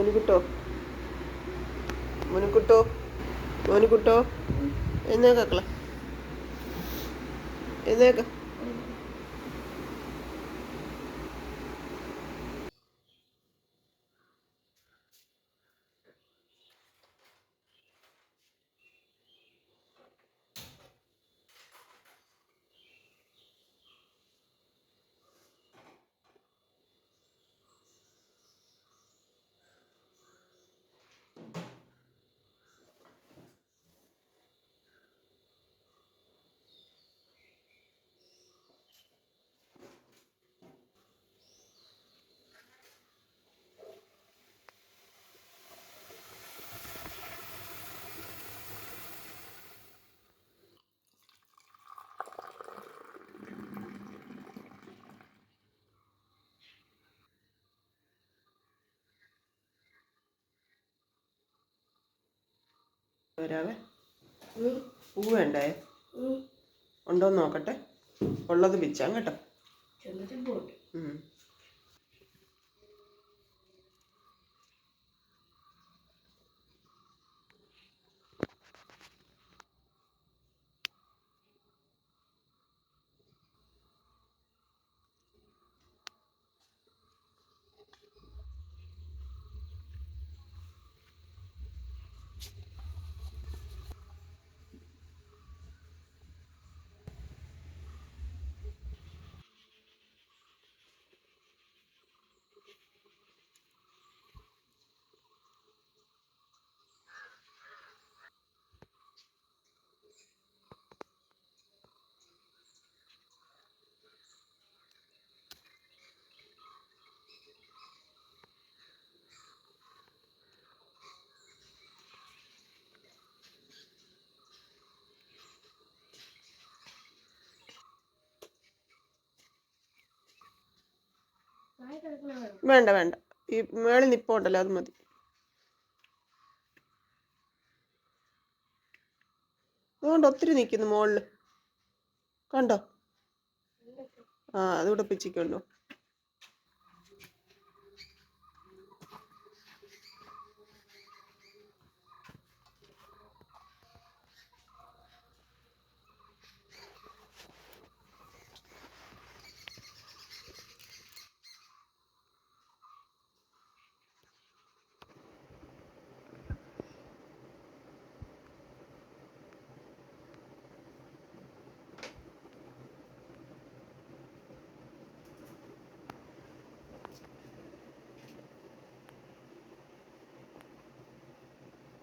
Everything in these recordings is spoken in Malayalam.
മോനുകുട്ടോ. മോനുകുട്ടോ. മോനുകുട്ടോ. എന്നേക്കാക്കള എന്നേക്ക വരാവേ? പൂ വേണ്ടേ? ഉണ്ടോന്ന് നോക്കട്ടെ. ഉള്ളത് പിച്ചാം കേട്ടോ. വേണ്ട വേണ്ട. ഈ മേളിൽ നിപ്പുണ്ടല്ലോ അത് മതി. അതുകൊണ്ട് ഒത്തിരി നിൽക്കുന്നു മുകളിൽ കണ്ടോ? ആ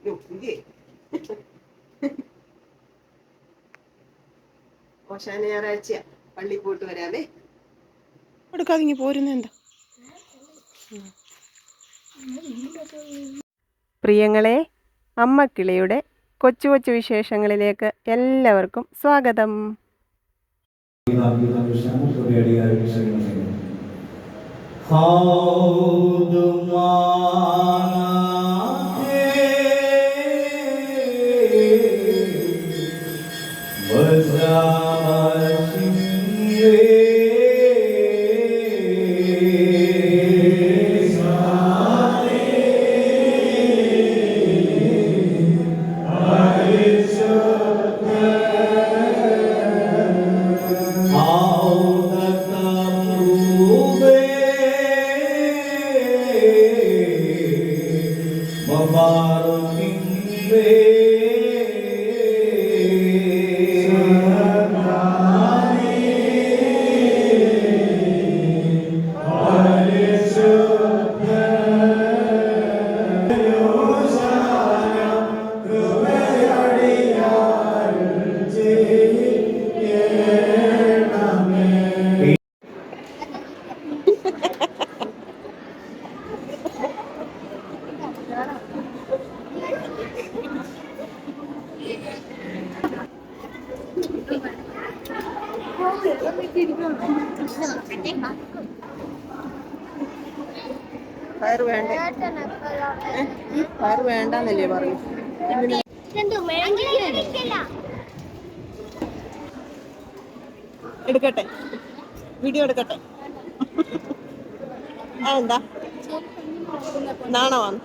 അതുകൂടെ പിച്ചിക്കൊണ്ടോ ഓശാന ഞായറാഴ്ച പള്ളി പോയിട്ട് വരാമേ എടുക്കാതെ പോരുന്നെന്താ പ്രിയങ്ങളെ അമ്മക്കിളിയുടെ കൊച്ചു കൊച്ചു വിശേഷങ്ങളിലേക്ക് എല്ലാവർക്കും സ്വാഗതം. പയർ എടുക്കട്ടെ. വീഡിയോ എടുക്കട്ടെ. അതെന്താ? നാണമാണ്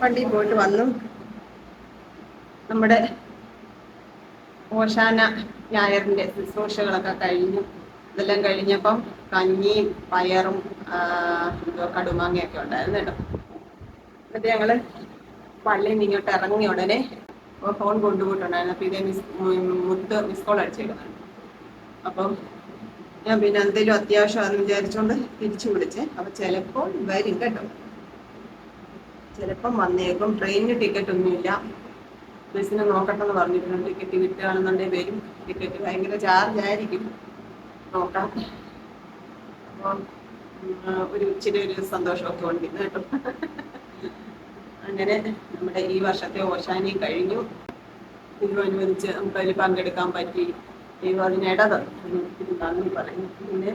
പള്ളിയിൽ പോയിട്ട് വന്നു. നമ്മുടെ ഓശാന ഞായറിന്റെ ശുശ്രൂഷകളൊക്കെ കഴിഞ്ഞു. ഇതെല്ലാം കഴിഞ്ഞപ്പം കഞ്ഞിയും പയറും കടുമാങ്ങയൊക്കെ ഉണ്ടായിരുന്നു കേട്ടോ. എന്നിട്ട് ഞങ്ങൾ പള്ളിയിൽ നിന്ന് ഇങ്ങോട്ട് ഇറങ്ങിയ ഉടനെ ഫോൺ കൊണ്ടുപോയിട്ടുണ്ടായിരുന്നു. അപ്പൊ ഇതേ മിസ് മുത്ത് മിസ് കോൾ അടിച്ചിരുന്നു അപ്പം ഞാൻ പിന്നെ എന്തെങ്കിലും അത്യാവശ്യം അത് വിചാരിച്ചുകൊണ്ട് തിരിച്ചു വിളിച്ചേ. അപ്പൊ ചിലപ്പോൾ വരും കേട്ടോ. ചിലപ്പം വന്നേക്കും. ട്രെയിനിന് ടിക്കറ്റ് ഒന്നുമില്ല. ബസ്സിന് നോക്കട്ടെ എന്ന് പറഞ്ഞിരുന്നു ടിക്കറ്റ് കിട്ടുകയാണെന്നുണ്ടെങ്കിൽ വരും. ടിക്കറ്റ് ഭയങ്കര ചാർജ് ആയിരിക്കും നോക്കാം ഒരു ഇച്ചിരി ഒരു സന്തോഷമൊക്കെ ഉണ്ട് കേട്ടോ. അങ്ങനെ നമ്മുടെ ഈ വർഷത്തെ ഓശാനി കഴിഞ്ഞു. ദൈവം അനുവദിച്ച് നമുക്ക് അതിൽ പങ്കെടുക്കാൻ പറ്റി. ദൈവം അതിനിടത് നന്ദി പറയുന്നു. പിന്നെ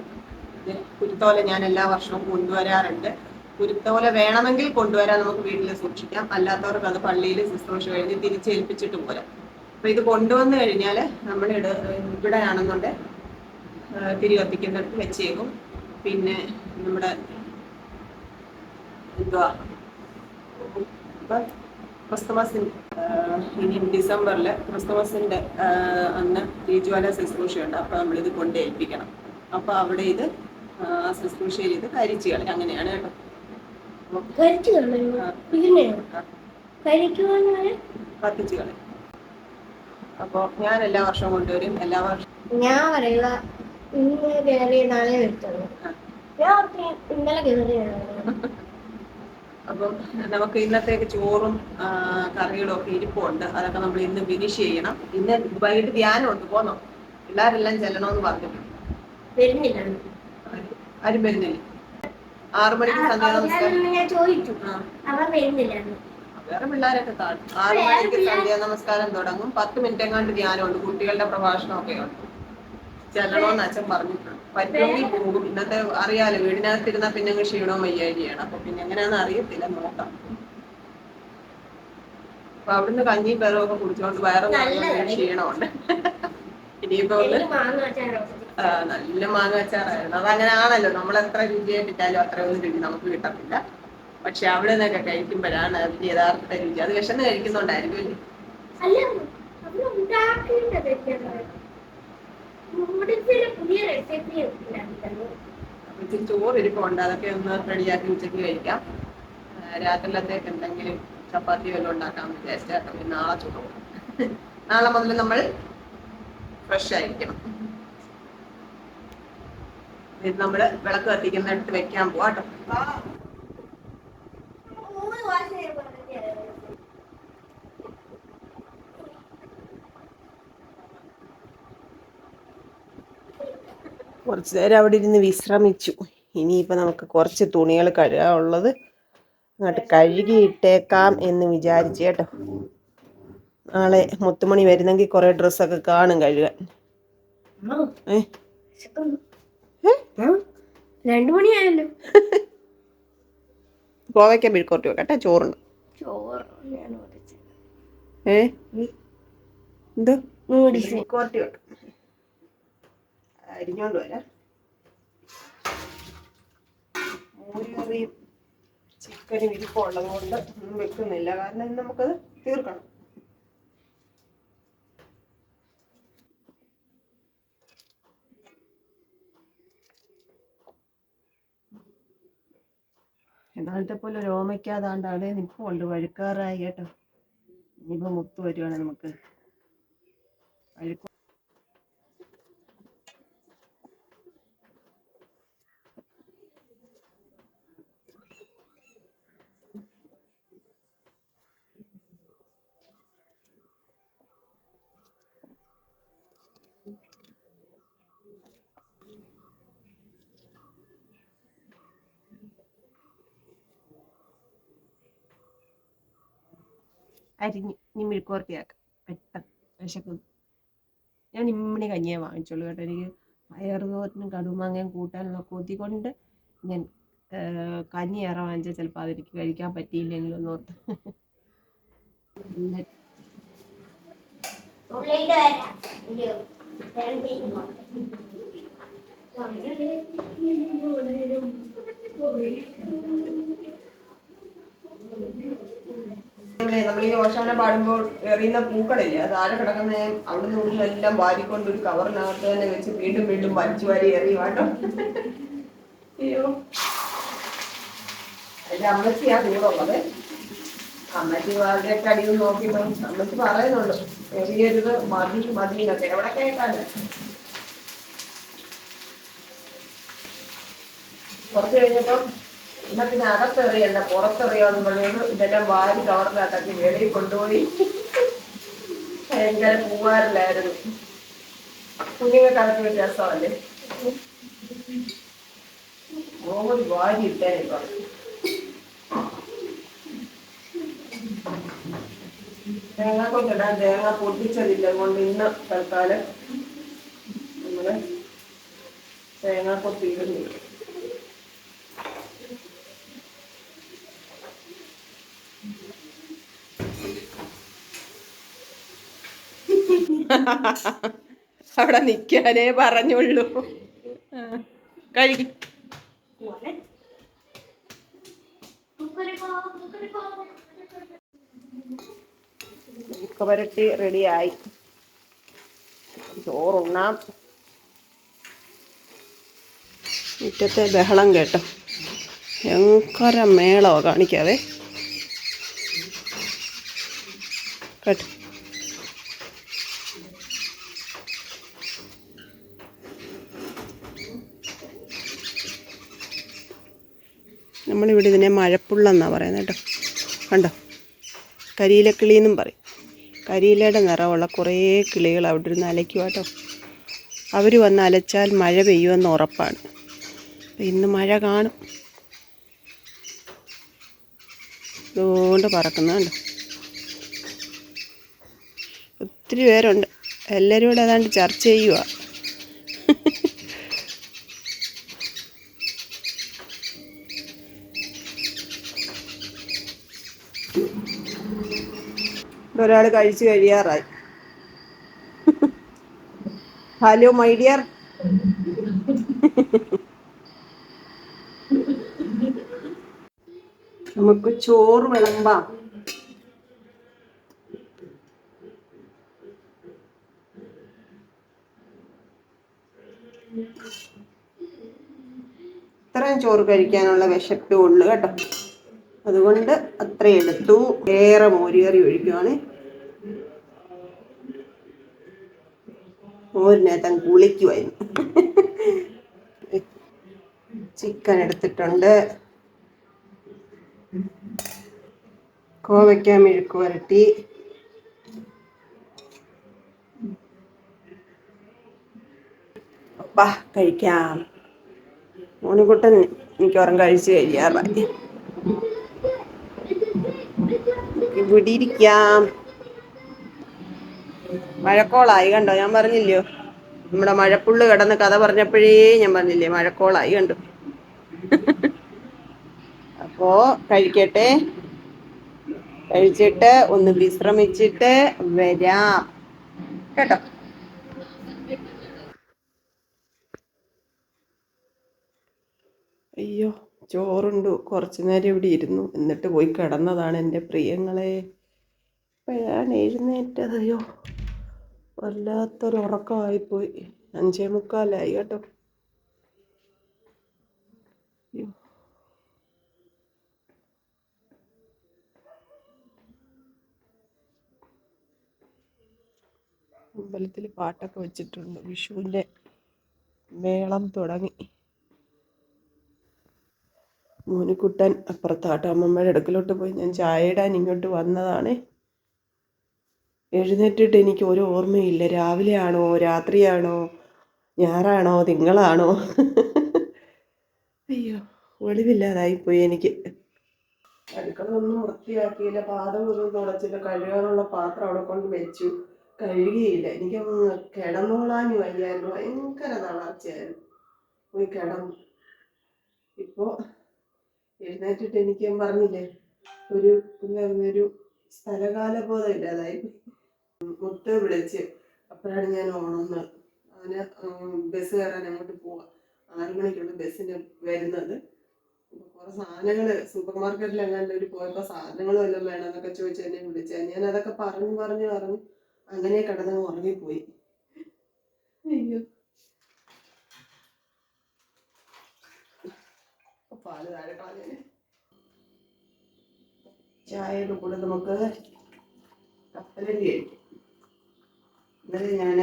കുരുത്തോല ഞാൻ എല്ലാ വർഷവും കൊണ്ടുവരാറുണ്ട്. കുരുത്തോല വേണമെങ്കിൽ കൊണ്ടുവരാൻ നമുക്ക് വീട്ടിൽ സൂക്ഷിക്കാം. അല്ലാത്തവർക്ക് അത് പള്ളിയിൽ ശുശ്രൂഷ കഴിഞ്ഞ് തിരിച്ചേൽപ്പിച്ചിട്ട് പോരാം. അപ്പൊ ഇത് കൊണ്ടുവന്നു കഴിഞ്ഞാൽ നമ്മൾ ഇട ഇവിടെയാണെന്നുണ്ടെ തിരി കത്തിക്കുന്നിടത്ത് വെച്ചേക്കും. പിന്നെ നമ്മുടെ എന്തുവാ ഇപ്പൊ ഇനി ഡിസംബറിൽ ക്രിസ്തുമസിന്റെ ആ, അന്ന് തീജ്വാല ശുശ്രൂഷയുണ്ട്. അപ്പൊ നമ്മളിത് കൊണ്ടേൽപ്പിക്കണം അപ്പോൾ അപ്പൊ അവിടെ ഇത് ശുശ്രൂഷയിൽ ഇത് കരിച്ചു കളയും അങ്ങനെയാണ് കേട്ടോ. കരിച്ചു കളയുമോ? ഇതിനെയോ? കരിക്കുവാനാണ് കത്തിച്ചു കളി അപ്പോൾ ഞാൻ എല്ലാ വർഷവും കൊണ്ടുവരും. എല്ലാ വർഷവും. ഞാൻ പറയുക ഇന്ന് കയറി നാളെ വരുത്തുള്ളൂ. ഞാൻ ഓർത്ത് ഇന്നലെ കയറിയാണ് അപ്പം നമുക്ക് ഇന്നത്തേക്ക് ചോറും കറികളും ഒക്കെ ഇരിപ്പുണ്ട്. അതൊക്കെ നമ്മൾ ഇന്ന് ഫിനിഷ് ചെയ്യണം. ഇന്ന് വൈകിട്ട് ധ്യാനം ഉണ്ട് പോന്നോ? പിള്ളേരെല്ലാം ചെല്ലണമെന്ന് പറഞ്ഞിട്ടുണ്ട്. വരുന്നില്ല. ആരും വരുന്നില്ല. ആറു മണിക്ക് സന്ധ്യാ നമസ്കാരം. ഞാൻ- ചോദിച്ചു. ആ, അവർ വരുന്നില്ല. വേറെ പിള്ളേരൊക്കെ കാണും ആറു മണിക്ക് സന്ധ്യാ നമസ്കാരം തുടങ്ങും. പത്ത് മിനിറ്റ് എങ്ങാണ്ട് ധ്യാനമുണ്ട്. കുട്ടികളുടെ പ്രഭാഷണമൊക്കെ ഉണ്ട്. ചെല്ലണമെന്ന് അച്ഛൻ പറഞ്ഞിട്ടുണ്ട്. പറ്റുമെങ്കിൽ പോകും ഇന്നത്തെ അറിയാലോ വീടിനകത്തിരുന്ന പിന്നെ അങ്ങ് ക്ഷീണവും വയ്യാഴിയാണ് അപ്പൊ പിന്നെ എങ്ങനെയാണെന്ന് അറിയത്തില്ല. നോക്കാം. അപ്പൊ അവിടുന്ന് കഞ്ഞിയും പേരൊക്കെ കുടിച്ചോണ്ട് വയറ് ക്ഷീണമുണ്ട്. ഇനിയിപ്പോ നല്ല മാങ്ങ അച്ചാറായിരുന്നു അതങ്ങനെ ആണല്ലോ നമ്മൾ എത്ര രുചിയായിട്ടിട്ടാലും അത്രയൊന്നും രുചി നമുക്ക് കിട്ടത്തില്ല. പക്ഷെ അവിടെ നിന്നൊക്കെ കഴിക്കുമ്പോഴാണ് അതിന്റെ യഥാർത്ഥ രുചി. അത് വിശന്ന് കഴിക്കുന്നുണ്ടായിരിക്കും ഇച്ചിരി ചോറ് ഇരിപ്പുണ്ട്. അതൊക്കെ ഒന്ന് റെഡിയാക്കി ഉച്ചയ്ക്ക് കഴിക്കാം. രാത്രിയിലത്തേക്ക് എന്തെങ്കിലും ചപ്പാത്തി വല്ലതും ഉണ്ടാക്കാൻ വിചാരിച്ചാട്ടോ ഇനി നാളെ ചോറ് നാളെ മുതൽ നമ്മൾ ഫ്രഷ് ആയിരിക്കണം. ഇത് നമ്മൾ വിളക്ക് കത്തിക്കുന്നിടത്ത് വെക്കാൻ പോവാട്ടോ കുറച്ച് നേരം അവിടെ ഇരുന്ന് വിശ്രമിച്ചു. ഇനിയിപ്പോൾ നമുക്ക് കുറച്ച് തുണികൾ കഴുകാനുള്ളത് അങ്ങോട്ട് കഴുകിയിട്ടേക്കാം എന്ന് വിചാരിച്ചു കേട്ടോ. നാളെ മുത്തുമണി വരുന്നെങ്കിൽ കുറേ ഡ്രസ്സൊക്കെ കാണും കഴുകാൻ. ഏ? രണ്ടു മണിയായല്ലോ. ഗോവയ്ക്ക ബിൽക്കോട്ട് വെക്കട്ടെ ചോറുണ്ട്. ഏ? എന്ത്? ബിൽക്കോട്ടി വെക്കാം. അരിഞ്ഞോണ്ട് വരാം. മോരുകറിയും ചിക്കനും ഇരിപ്പുള്ളത് കൊണ്ട് ഒന്നും വെക്കുന്നില്ല. കാരണം നമുക്കത് തീർക്കണം. എന്നാളത്തെ പോലെ രോമയ്ക്കാതാണ്ട് അവിടെ ഉണ്ട് വഴുക്കാറായി കേട്ടോ. ഇനിയിപ്പോൾ മുത്ത് വരുവാണ് നമുക്ക്. വഴുക്ക് അരിഞ്ഞ് ഇനി മെഴുക്കുവരട്ടിയാക്കാം പെട്ടെന്ന്. വിശക്കുന്നു. ഞാൻ ഇമ്മിണി കഞ്ഞിയെ വാങ്ങിച്ചോളൂ കേട്ടോ. എനിക്ക് പയറുതോറ്റിനും കടുമാങ്ങയും കൂട്ടാനുള്ള കൊതി കൊണ്ട് ഞാൻ കഞ്ഞി ഏറെ വാങ്ങിച്ചാൽ ചിലപ്പോൾ അതെനിക്ക് കഴിക്കാൻ പറ്റിയില്ലെങ്കിലും എന്നിട്ട് ഉള്ളിലേക്ക് വരാം അയ്യോ രണ്ടിനും നമ്മൾ ഈ ഓശാന പാടുമ്പോൾ എറിയുന്ന പൂക്കളില്ലേ? അത് ആരെ കിടക്കുന്ന അവിടുന്ന് നിന്ന് എല്ലാം വാരിക്കൊണ്ട് ഒരു കവറിനകത്ത് തന്നെ വെച്ച് വീണ്ടും വീണ്ടും വലിച്ചു വാരി എറിയും കേട്ടോ. അയ്യോ. അതിന്റെ അമ്മച്ചിയാ കൂടെ ഉള്ളത് അമ്മച്ചി വളരെ കടിയിൽ നോക്കിയപ്പോ അമ്മച്ചി പറയുന്നുണ്ട് എറിയരുത് മതി മതി എന്നൊക്കെ. എവിടെ കേൾക്കാന് കുറച്ച് കഴിഞ്ഞപ്പോ എന്നാ പിന്നെ അകത്തെറിയണ്ട പുറത്തെറിയാന്ന് പറഞ്ഞുകൊണ്ട് ഇതെല്ലാം വാരി കവറിനകത്താക്കി വെളിയിൽ കൊണ്ടുപോയി. ഭയങ്കര പൂവാറില്ലായിരുന്നു കുഞ്ഞുങ്ങൾക്ക് അതൊക്കെ വ്യത്യാസമല്ലേ ഓടി വാരി ഇട്ടേനിപ്പോ തേങ്ങ കൊണ്ടിടാൻ തേങ്ങ പൊട്ടിച്ചതില്ല കൊണ്ട് ഇന്ന് തൽക്കാലം നമ്മൾ തേങ്ങ കൊത്തിയിടുന്നില്ല. അവിടെ നിൽക്കാനേ പറഞ്ഞുള്ളൂ. കഴുകി പുരട്ടി റെഡിയായി. ചോറുണ്ണാം. മുറ്റത്തെ ബഹളം കേട്ടോ. ഭയങ്കര മേളോ കാണിക്കാതെ കേട്ടോ. നമ്മളിവിടെ ഇതിനെ മഴപ്പുള്ള എന്നാണ് പറയുന്നത് കേട്ടോ. കണ്ടോ? കരിയിലക്കിളി എന്നും പറയും. കരിയിലയുടെ നിറമുള്ള കുറേ കിളികൾ അവിടെ ഇരുന്ന് അലയ്ക്കുക കേട്ടോ. അവർ വന്ന് അലച്ചാൽ മഴ പെയ്യുമെന്ന് ഉറപ്പാണ്. ഇന്ന് മഴ കാണും. അതുകൊണ്ട് പറക്കുന്നുണ്ട് ഒത്തിരി പേരുണ്ട്. എല്ലാവരും കൂടെ ഏതാണ്ട് ചർച്ച ചെയ്യുക ഒരാൾ കഴിച്ചു കഴിയാറായി. ഹലോ മൈ ഡിയർ നമുക്ക് ചോറ് വിളമ്പാം. ഇത്രയും ചോറ് കഴിക്കാനുള്ള വിശപ്പേ ഉള്ളു കേട്ടോ. അതുകൊണ്ട് അത്രയും എടുത്തു. ഏറെ മോരുകറി ഒഴിക്കുവാണ്. മോരിനകത്ത് കുളിക്കുമായിരുന്നു ചിക്കൻ എടുത്തിട്ടുണ്ട്. കോവയ്ക്ക മെഴുക്ക് വരട്ടി. അപ്പാ കഴിക്കാം. എനിക്ക് മിക്കവാറും കഴിച്ച് കഴിയാറായി. ഇവിടെ ഇരിക്കാം. മഴക്കോളായി കണ്ടോ? ഞാൻ പറഞ്ഞില്ലയോ? നമ്മുടെ മഴപ്പുള്ള് കിടന്ന് കഥ പറഞ്ഞപ്പോഴേ ഞാൻ പറഞ്ഞില്ലേ മഴക്കോളായി കണ്ടു. അപ്പോ കഴിക്കട്ടെ. കഴിച്ചിട്ട് ഒന്ന് വിശ്രമിച്ചിട്ട് വരാം. കേട്ടോ? അയ്യോ ചോറുണ്ടു. കുറച്ചു നേരം ഇവിടെ ഇരുന്നു. എന്നിട്ട് പോയി കിടന്നതാണ് എന്റെ പ്രിയങ്ങളെ. ഇപ്പോഴാണ് എഴുന്നേറ്റത്. അയ്യോ. വല്ലാത്തൊരു ഉറക്കമായിപ്പോയി അഞ്ചേ മുക്കാലായി കേട്ടോ. അമ്പലത്തിൽ പാട്ടൊക്കെ വെച്ചിട്ടുണ്ട്. വിഷുവിന്റെ മേളം തുടങ്ങി. മോനിക്കുട്ടൻ അപ്പുറത്താട്ടോ അമ്മമ്മയുടെ അടുക്കലോട്ട് പോയി. ഞാൻ ചായ ഇടാൻ ഇങ്ങോട്ട് വന്നതാണ്. എഴുന്നേറ്റിട്ട് എനിക്ക് ഒരു ഓർമ്മയില്ല. രാവിലെയാണോ രാത്രിയാണോ ഞായറാണോ തിങ്കളാണോ? അയ്യോ ഒളിവില്ലാതായിപ്പോയി എനിക്ക്. അടുക്കളൊന്നും വൃത്തിയാക്കിയില്ല. പാദം ഒന്നും തുടച്ചില്ല. കഴുകാനുള്ള പാത്രം അവിടെ കൊണ്ട് വെച്ചു. കഴുകിയില്ല. എനിക്ക് കിടന്നോളാനും വയ്യായിരുന്നു. ഭയങ്കര തളർച്ചയായിരുന്നു. പോയി കിടന്നു. ഇപ്പോൾ എഴുന്നേറ്റിട്ട് എനിക്ക് പറഞ്ഞില്ലേ ഒരു എന്തായിരുന്നു ഒരു സ്ഥലകാലബോധം ഇല്ലാതായി മുത്ത് വിളിച്ച് അപ്പോഴാണ് ഞാൻ ഓണുന്നത് അവന് ഉം, ബസ് കയറാൻ അങ്ങോട്ട് പോവാം. ആറു മണിക്കുള്ള ബസ്സിന് വരുന്നത്. കുറെ സാധനങ്ങൾ സൂപ്പർ മാർക്കറ്റിലെങ്ങാണ്ട് ഒരു പോയപ്പോ സാധനങ്ങൾ വല്ലതും വേണമെന്നൊക്കെ ചോദിച്ച് എന്നെ വിളിച്ച. ഞാൻ അതൊക്കെ പറഞ്ഞു പറഞ്ഞു പറഞ്ഞു അങ്ങനെ കിടന്ന് ഉറങ്ങിപ്പോയി. അയ്യോ. പാൽ താഴെ കളഞ്ഞേനെ. ചായയുടെ കൂടെ നമുക്ക് കപ്പലണ്ടി കഴിക്കും. ഇന്നലെ ഞാൻ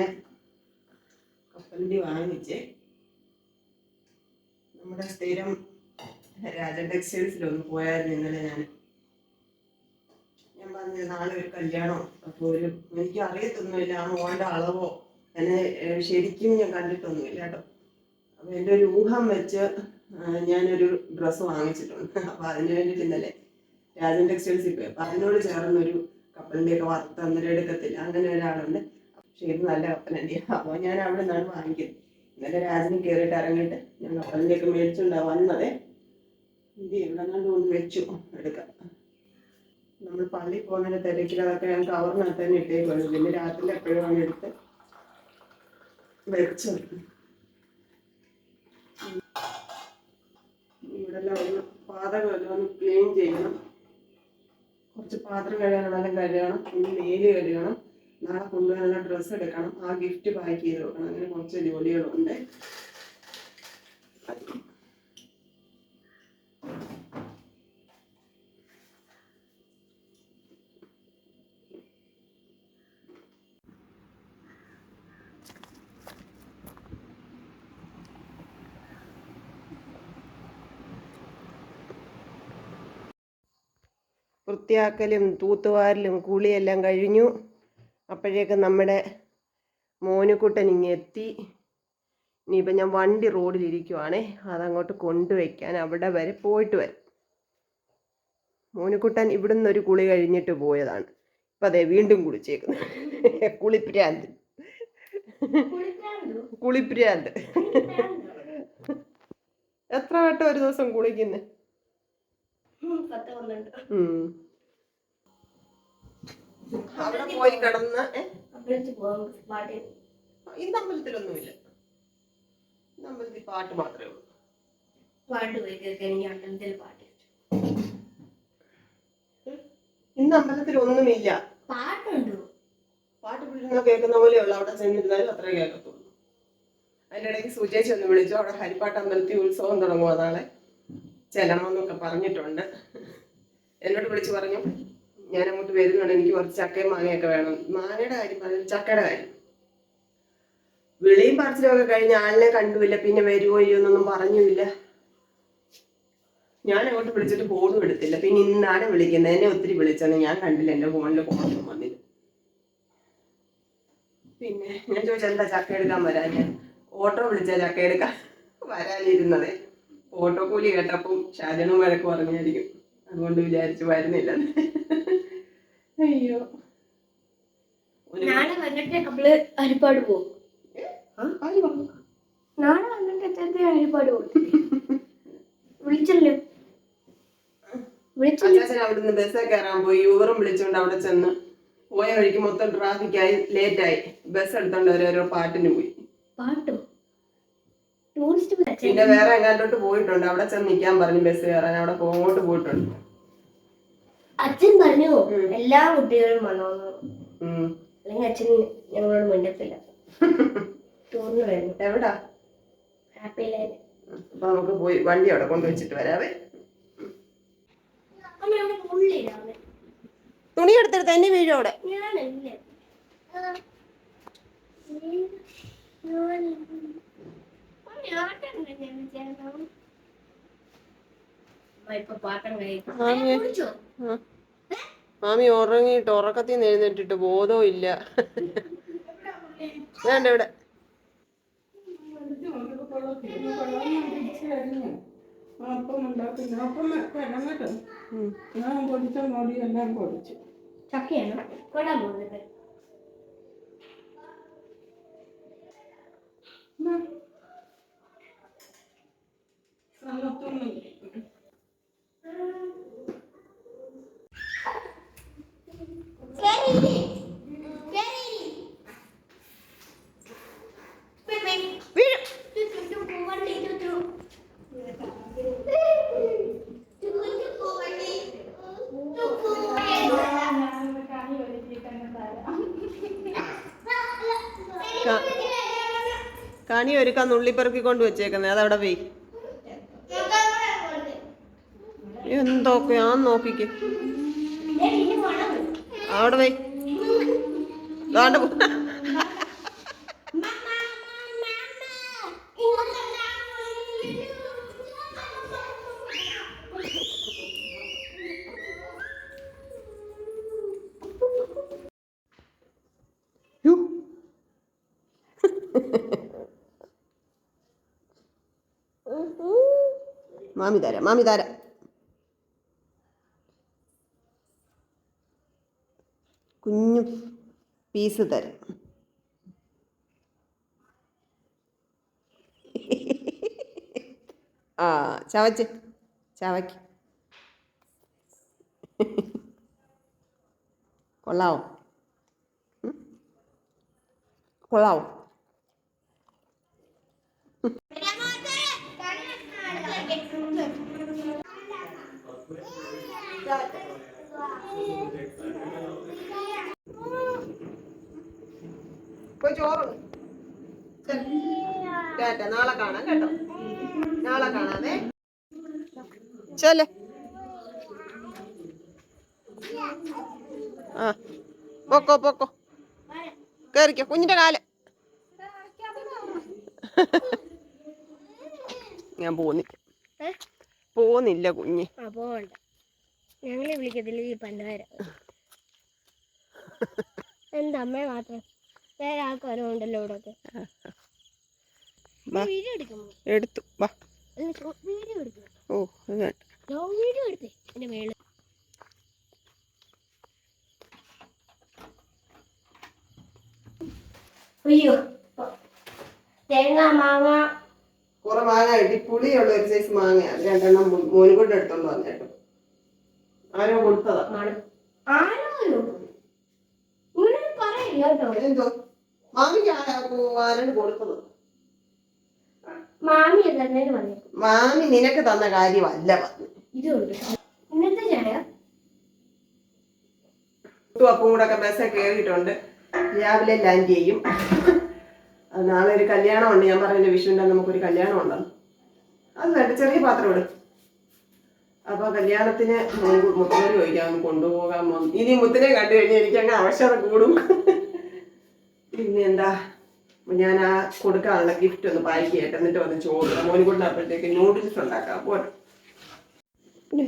കപ്പലണ്ടി വാങ്ങിച്ച് നമ്മുടെ സ്ഥിരം രാജ ടെക്സ്റ്റൈൽസിലൊന്ന് പോയായിരുന്നു ഇന്നലെ ഞാൻ ഞാൻ പറഞ്ഞു നാളെ ഒരു കല്യാണം അപ്പോൾ ഒരു എനിക്ക് അറിയത്തൊന്നുമില്ല ആ മോളുടെ അളവോ എന്നെ ശരിക്കും ഞാൻ കണ്ടിട്ടൊന്നുമില്ല കേട്ടോ. അപ്പോൾ എന്റെ ഒരു ഊഹം വെച്ച് ഞാനൊരു ഡ്രസ്സ് വാങ്ങിച്ചിട്ടുണ്ട്. അപ്പോൾ അതിന് വേണ്ടിയിട്ട് ഇന്നലെ രാജൻ ടെക്സ്റ്റൈൽസിൽ പോയി. അപ്പോൾ അതിനോട് ചേർന്നൊരു കപ്പലിന്റെയൊക്കെ വറുത്ത് അന്നേരം എടുക്കത്തില്ല. അങ്ങനെ ഒരാളുണ്ട്. പക്ഷേ നല്ല കപ്പലണ്ടിയാണ് അപ്പോൾ ഞാൻ അവിടെ നിന്നാണ് വാങ്ങിക്കുന്നത് ഇന്നലെ രാജന് കയറിയിട്ട് ഇറങ്ങിയിട്ട് ഞാൻ കപ്പലിന്റെയൊക്കെ മേടിച്ചുകൊണ്ടാണ് വന്നതേ. ഇത് ഇവിടെ നിന്നാണ്ട് കൊണ്ട് വെച്ചു? എടുക്കാം. നമ്മൾ പള്ളി പോകുന്നതിന്റെ തിരക്കിൽ അതൊക്കെ ഞാൻ കവറിനകത്ത് തന്നെ ഇട്ടേക്കുള്ളൂ പിന്നെ രാത്രി എപ്പോഴും എടുത്ത് വെച്ചു ഇവിടെല്ലാം ഒന്ന് പാതകം ഒന്ന് ക്ലീൻ ചെയ്യണം. കുറച്ച് പാത്രം കഴുകാനുള്ള കഴുകണം. ഇനി മേൽ കഴുകണം. നാളെ കൊണ്ടുവരുന്ന ഡ്രസ്സ് എടുക്കണം. ആ ഗിഫ്റ്റ് പാക്ക് ചെയ്ത് വെക്കണം. അങ്ങനെ കുറച്ച് ജോലികളുണ്ട്. വൃത്തിയാക്കലും തൂത്തുവാരലും കുളിയെല്ലാം കഴിഞ്ഞു. അപ്പോഴേക്കും നമ്മുടെ മോനുകുട്ടൻ ഇങ്ങ് എത്തി. ഇനിയിപ്പം ഞാൻ വണ്ടി റോഡിലിരിക്കുവാണേ അതങ്ങോട്ട് കൊണ്ടുവയ്ക്കാൻ അവിടെ വരെ പോയിട്ട് വരും. മോനുകുട്ടൻ ഇവിടുന്ന് ഒരു കുളി കഴിഞ്ഞിട്ട് പോയതാണ്. ഇപ്പം അതെ വീണ്ടും കുളിച്ചേക്കുന്നു. കുളിപ്രാന്ത്? കുളിപ്രാന്ത്? എത്ര വട്ടം ഒരു ദിവസം പന്ത്രണ്ട്. അവിടെ പോയി കിടന്ന് ഇന്ന് അമ്പലത്തിലൊന്നുമില്ല. ഇന്ന് അമ്പലത്തിൽ പാട്ട് മാത്രമേ ഉള്ളൂ. പാട്ട് പോയി കേൾക്കാൻ എനിക്ക് അമ്പലത്തിൽ പാട്ട് ഇന്ന് അമ്പലത്തിൽ ഒന്നുമില്ല പാട്ടുണ്ടോ? പാട്ട് പിടിക്കുന്ന കേൾക്കുന്ന പോലെയുള്ള. അവിടെ ചെന്നിരുന്നാലും അത്രേ കേൾക്കത്തുള്ളൂ. അതിന്റെ ഇടയ്ക്ക് സുചേച്ചി ഒന്ന് വിളിച്ചു. അവിടെ ഹരിപ്പാട്ട് അമ്പലത്തിൽ ഉത്സവം തുടങ്ങുക നാളെ ചെല്ലണമെന്നൊക്കെ പറഞ്ഞിട്ടുണ്ട്. എന്നോട് വിളിച്ചു പറഞ്ഞു. ഞാൻ അങ്ങോട്ട് വരുന്നുണ്ട്. എനിക്ക് കുറച്ച് ചക്കയും മാങ്ങയൊക്കെ വേണം. മാങ്ങയുടെ കാര്യം പറഞ്ഞു ചക്കയുടെ കാര്യം. വിളിയും ഒക്കെ കഴിഞ്ഞ് ആളിനെ കണ്ടുമില്ല. പിന്നെ വരുമോ ഇല്ലയോ എന്നൊന്നും പറഞ്ഞുമില്ല. ഞാൻ അങ്ങോട്ട് വിളിച്ചിട്ട് ഫോണും എടുത്തില്ല. പിന്നെ ഇന്നാണ് വിളിക്കുന്നത്? എന്നെ ഒത്തിരി വിളിച്ചെന്ന് ഞാൻ കണ്ടില്ല. എന്റെ ഫോണിൽ ഫോണൊന്നും വന്നില്ല. പിന്നെ ഞാൻ ചോദിച്ചാൽ എന്താ ചക്ക എടുക്കാൻ വരാൻ ഓട്ടോ വിളിച്ച ചക്ക എടുക്കാൻ വരാനിരുന്നത്. ഓട്ടോ കൂലി കേട്ടപ്പം ഷാജനും വഴക്ക് പറഞ്ഞായിരിക്കും. അതുകൊണ്ട് വിചാരിച്ചു വരുന്നില്ല അയ്യോ. നാളെ വന്നിട്ട് നമ്മൾ ഹരിപ്പാട് പോകും. ആര് പറഞ്ഞു? നാളെ വന്നിട്ട് എത്ര ഹരിപ്പാട് പോകും. വിളിച്ചല്ലോ. വിളിച്ചല്ലോ. അച്ചാച്ചൻ അവിടുന്ന് ബസ് കയറാൻ പോയി. യൂബറും വിളിച്ചുകൊണ്ട് അവിടെ ചെന്ന് പോയ വഴിക്ക് മൊത്തം ട്രാഫിക്കായി ആയി ബസ് എടുത്തോണ്ട് ഓരോരോ പാട്ടിന് പോയി. പാട്ടോ? ടൂറിസ്റ്റ് പിന്നെ വേറെ എങ്ങാണ്ടോട്ട് പോയിട്ടുണ്ട്. അവിടെ ചെന്ന് നിൽക്കാൻ പറഞ്ഞു ബസ് കയറാൻ. അവിടെ പോങ്ങോട്ട് പോയിട്ടുണ്ട്. അച്ഛൻ പറഞ്ഞു എല്ലാ കുട്ടികളും വന്നോന്ന്. അല്ലെങ്കിൽ അച്ഛൻ ഞങ്ങളോട് മിണ്ടത്തില്ല. ടൂറിന് വരുന്നു. എവിടാ? ഹാപ്പി ലൈൻ അപ്പൊ നമുക്ക് പോയി വണ്ടി അവിടെ കൊണ്ടുവച്ചിട്ട് വരാവേ. തുണി എടുത്തെടുത്ത് എന്നെ വീഴും അവിടെ. ഞാനല്ലേ. മാമി. ഉറങ്ങിയിട്ട് ഉറക്കത്തിൽ നിന്ന് എഴുന്നേറ്റിട്ട് ബോധവും ഇല്ല. വേണ്ട ഇവിടെ. അപ്പം അപ്പം ഞാൻ എല്ലാം ചക്കയാണ് കൊടാൻ പോകുന്നത് കണി ഒരുക്കാൻ നുള്ളിപ്പെറുക്കി കൊണ്ട് വെച്ചേക്കുന്നത് അതവിടെ പോയി എന്തൊക്കെയാ നോക്കിക്ക്? അവിടെ പോയി. ദാണ്ട്. മാമി തരാം മാമി തരാം. കുഞ്ഞു പീസ് തരാം. ആ ചവച്ച് ചവയ്ക്ക് കൊള്ളാവോ? കൊള്ളാവോ? പോയി ചോറ്. കേട്ടോ നാളെ കാണാം കേട്ടോ. നാളെ കാണാമേ. ചെല്ലെ. ആ പൊക്കോ പൊക്കോ. കേറിക്കോ കുഞ്ഞിന്റെ കാൽ. ഞാൻ പോന്നില്ല പോന്നില്ല കുഞ്ഞ്. ഞങ്ങളെ വിളിക്കത്തില്ല ഈ പണ്ടാര എന്താ അമ്മയെ മാത്രം? വേറെ ആൾക്കാരും ഉണ്ടല്ലോ ഇവിടെ ഒക്കെ വീഡിയോ എടുക്കുമോ എടുത്തു. വാ. ഓ വീഡിയോ എടുത്തേ എന്റെ മേൾ. അയ്യോ തേങ്ങ മാങ്ങ. കുറെ മാങ്ങ കിട്ടി പുളിയുള്ള ഒരു സൈസ് മാങ്ങ. രണ്ടെണ്ണം മോനും കൊണ്ട് എടുത്തോണ്ട് വന്നേട്ടോ ആരോ കൊടുത്തതാ. ആരോ എന്തോ മാമിക്ക് ആരാണ് കൊടുക്കുന്നത് മാമി പറഞ്ഞു മാമി നിനക്ക് തന്ന കാര്യമല്ല ഇതുണ്ട്. ഇന്നത്തെ ചായ? അപ്പം കൂടെ ഒക്കെ ബസ്സൊക്കെ കയറിയിട്ടുണ്ട് രാവിലെ ലാൻഡ് ചെയ്യും. അത് നാളെ ഒരു കല്യാണം ഉണ്ട് ഞാൻ പറഞ്ഞ വിഷുവിന്റെ നമുക്കൊരു കല്യാണം ഉണ്ടെന്ന് അത് വേണ്ട ചെറിയ പാത്രം എടു അപ്പൊ കല്യാണത്തിന് മുത്തനോട് ചോദിക്കാം കൊണ്ടുപോകാൻ ഇനി മുത്തിനെ കണ്ടു കഴിഞ്ഞാൽ എനിക്ക് അങ്ങനെ അവശത കൂടും. പിന്നെ എന്താ ഞാൻ ആ കൊടുക്കാനുള്ള ഗിഫ്റ്റ് ഒന്ന് പാക്ക് ചെയ്യട്ടെ. എന്നിട്ട് വന്ന് ചോദിക്കാം. മോന് കൊണ്ടപ്പോഴത്തേക്ക് നൂഡിൽസ് ഉണ്ടാക്കാം പോട്ടെ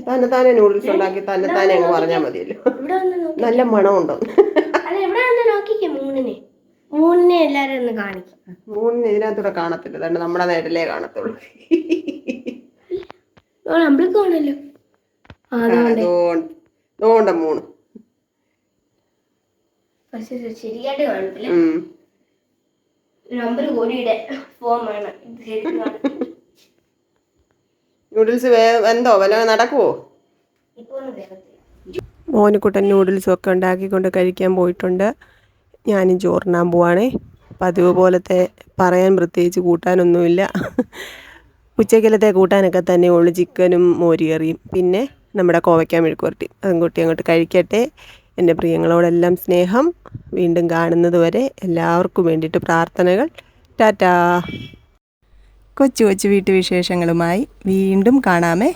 തന്നെ താനെ നൂഡിൽസ് ഉണ്ടാക്കി തന്നെ താനെ അങ്ങ് പറഞ്ഞാൽ മതിയല്ലോ. ഇവിടെ നല്ല മണമുണ്ടോ. അല്ല ഇവിടെ നോക്കിക്കേ മൂന്നിനെ മൂന്നിനെ എല്ലാരും ഒന്ന് കാണിക്കും. മൂന്നിന് ഇതിനകത്തൂടെ കാണത്തില്ല. തന്നെ നമ്മുടെ നേരിലേ കാണത്തുള്ളൂ. നമ്മൾക്ക് കാണല്ലോ അതുകൊണ്ട്. അതുകൊണ്ട്. മൂന്ന് പക്ഷെ ശരിയായിട്ട് കാണത്തില്ല. നമ്പർ കോടിയുടെ. നൂഡിൽസ് എന്തോ വല്ല നടക്കുവോ? ഇപ്പൊ ഒന്നും വേഗത്തില്ല മോനുക്കുട്ടൻ നൂഡിൽസും ഒക്കെ ഉണ്ടാക്കിക്കൊണ്ട് കഴിക്കാൻ പോയിട്ടുണ്ട്. ഞാനും ചോറിനാൻ പോവാണേ. പതിവ് പോലത്തെ പറയാൻ പ്രത്യേകിച്ച് കൂട്ടാനൊന്നുമില്ല. ഉച്ചക്കലത്തെ കൂട്ടാനൊക്കെ തന്നെ ഉള്ളു ചിക്കനും മോരുകറിയും. പിന്നെ നമ്മുടെ കോവയ്ക്കാൻ മെഴുക്കുവരട്ടി അതും കൂട്ടി അങ്ങോട്ട് കഴിക്കട്ടെ. എന്റെ പ്രിയങ്ങളോടെല്ലാം സ്നേഹം വീണ്ടും കാണുന്നത് വരെ എല്ലാവർക്കും വേണ്ടിയിട്ട് പ്രാർത്ഥനകൾ. ടാറ്റാ. കൊച്ചു കൊച്ചു വീട്ടുവിശേഷങ്ങളുമായി വീണ്ടും കാണാമേ.